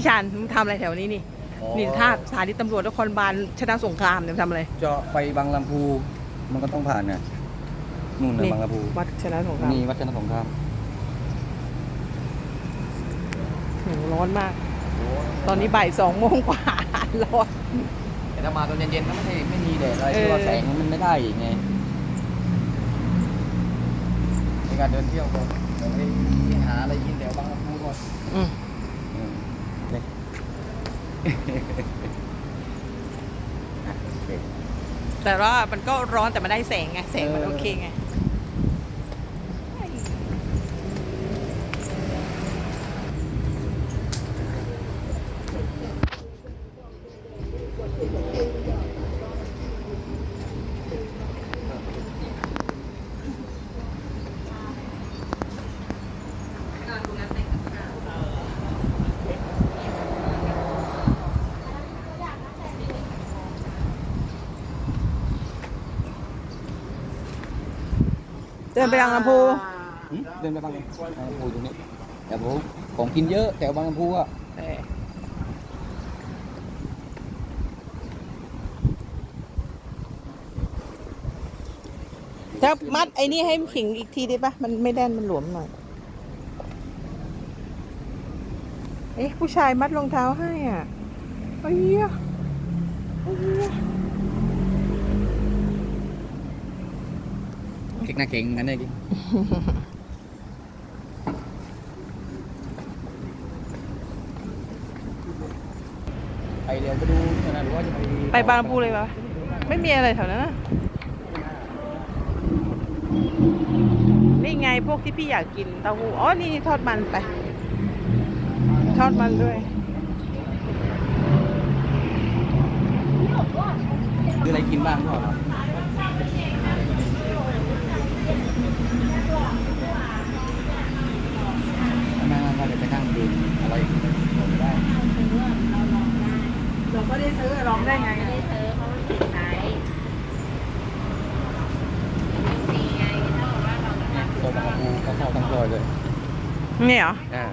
พี่ชานมึงทำอะไรแถวนี้นี่ อ๋อนี่ท่าสถานีตำรวจนครบาลชนะสงครามเนี่ยทำอะไรเจาะไปบางลำพูมันก็ต้องผ่านไงนู่นนะบางลำพูวัดชนะสงครามนี่วัดชนะสงครามโหร้อนมาก ตอนนี้บ่ายสองโมงกว่าร้อน แต่ถ้ามาตอนเย็นๆก็ไม่ได้ไม่มีแดดอะไรเออ ที่ว่าแสงมันไม่ได้อีกไงในการเดินเที่ยวก็เดี๋ยวไปหาอะไรกินแถวบางลำพูก่อนอืม อืมเนี่ยอะโอเค แต่ว่ามันก็ร้อนแต่มันได้แสงไงแสงมันโอเคไง เดินไปบางลำพูหืมเดินไปบางลำพูบางลำพูตรงนี้แต่ผมของกินเยอะแถวบางลำพูอะเออถ้ามัดไอ้นี่ให้ขิงอีกทีได้ปะมันไม่แน่นมันหลวมหน่อย เอ๊ะผู้ชายมัดรองเท้าให้อะเอ้ยเอ้ย เก่งหน้าเก่งงั้นเลยกินไปเร็วไปดูนะหรือว่าจะไปไปบางลำพูเลยปะไม่มีอะไรแถวนั้นนะนี่ไงพวกที่พี่อยากกินเต้าหู้อ๋อนี่ทอดมันไป ทอดมันด้วยคืออะไรกินบ้างพ่อครับนั่งๆก็เดี๋ยวไปนั่งดูอะไรไม่ได้ เราก็ได้ซื้อลองได้ไง ไม่ได้ซื้อเพราะมันผิดไซส์สีไงถ้าบอกว่าเราต้องมาตัวบางปูเขาเข้าทั้งซอยเลยนี่เหรอ อ่า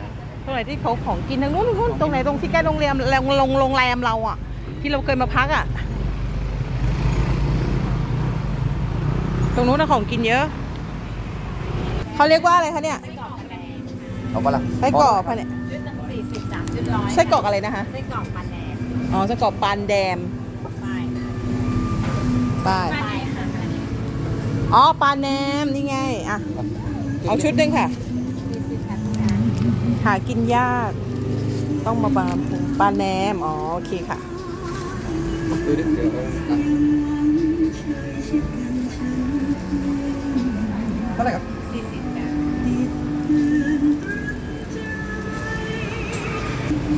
ตรงไหนที่เขาของกินทางนู้นทางนู้นตรงไหนตรงที่ใกล้โรงแรมโรงโรงโรงแรมเราอะ ที่เราเคยมาพักอะ ตรงนู้นนะของกินเยอะ เขาเรียกว่าอะไรคะเนี่ยไส้กรอกแดงเอาปะล่ะไส้กรอกปะเนี่ยชุดตั้ง สี่สิบสามชุดร้อยไส้กรอกอะไรนะคะ ไส้กรอกปลาแดงอ๋อไส้กรอกปานแดมป้ายป้ายป้ายค่ะอันนี้อ๋อปานแนมนี่ไงอะเอาชุดหนึ่งค่ะสี่สิบสามชุดนะหากินยาก ต้องมาบางลำพูปลาแนม อ๋อ โอเคค่ะ ดูดิเดี๋ยวเอานะเท่าไหร่ครับสี่สิบ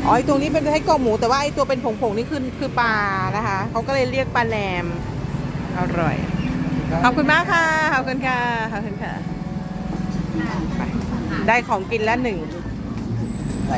อ๋อไอตรงนี้เป็นไส้กรอกหมูแต่ว่าไอตัวเป็นผงๆนี่คือคือปลานะคะเขาก็เลยเรียกปลาแนมอร่อย ขอบคุณมากค่ะ ขอบคุณค่ะ ขอบคุณค่ะ ได้ของกินแล้วหนึ่งใส่